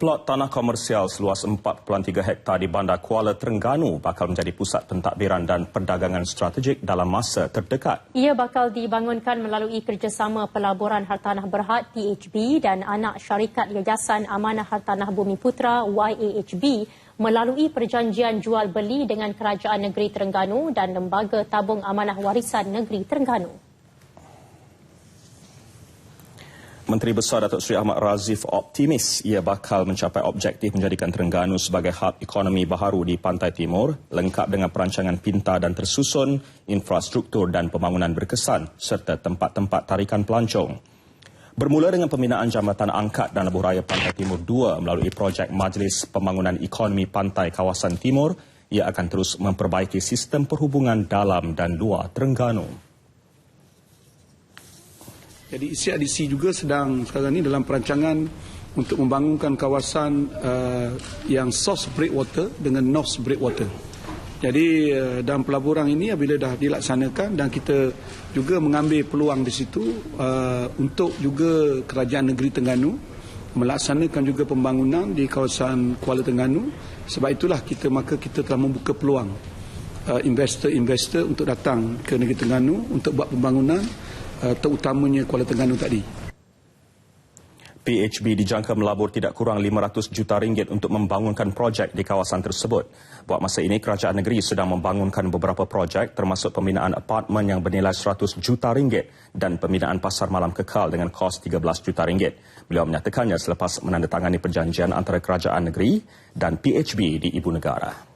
Plot tanah komersial seluas 4.3 hektar di bandar Kuala Terengganu bakal menjadi pusat pentadbiran dan perdagangan strategik dalam masa terdekat. Ia bakal dibangunkan melalui kerjasama Pelaburan Hartanah Berhad PHB dan anak syarikat Yayasan Amanah Hartanah Bumi Putra YAHB melalui perjanjian jual beli dengan Kerajaan Negeri Terengganu dan Lembaga Tabung Amanah Warisan Negeri Terengganu. Menteri Besar Datuk Seri Ahmad Razif optimis ia bakal mencapai objektif menjadikan Terengganu sebagai hub ekonomi baharu di Pantai Timur lengkap dengan perancangan pintar dan tersusun, infrastruktur dan pembangunan berkesan serta tempat-tempat tarikan pelancong. Bermula dengan pembinaan Jambatan Angkat dan Lebuh Raya Pantai Timur 2 melalui projek Majlis Pembangunan Ekonomi Pantai Kawasan Timur, ia akan terus memperbaiki sistem perhubungan dalam dan luar Terengganu. Jadi ICRDC juga sedang sekarang ini dalam perancangan untuk membangunkan kawasan uh, yang south breakwater dengan north breakwater. Jadi uh, dalam pelaburan ini apabila dah dilaksanakan dan kita juga mengambil peluang di situ uh, untuk juga kerajaan negeri Tengganu melaksanakan juga pembangunan di kawasan Kuala Tengganu. Sebab itulah kita maka kita telah membuka peluang uh, investor-investor untuk datang ke negeri Tengganu untuk buat pembangunan uh, terutamanya Kuala Terengganu tadi. PHB dijangka melabur tidak kurang 500 juta ringgit untuk membangunkan projek di kawasan tersebut. Buat masa ini, kerajaan negeri sedang membangunkan beberapa projek termasuk pembinaan apartmen yang bernilai 100 juta ringgit dan pembinaan pasar malam kekal dengan kos 13 juta ringgit. Beliau menyatakannya selepas menandatangani perjanjian antara kerajaan negeri dan PHB di ibu negara.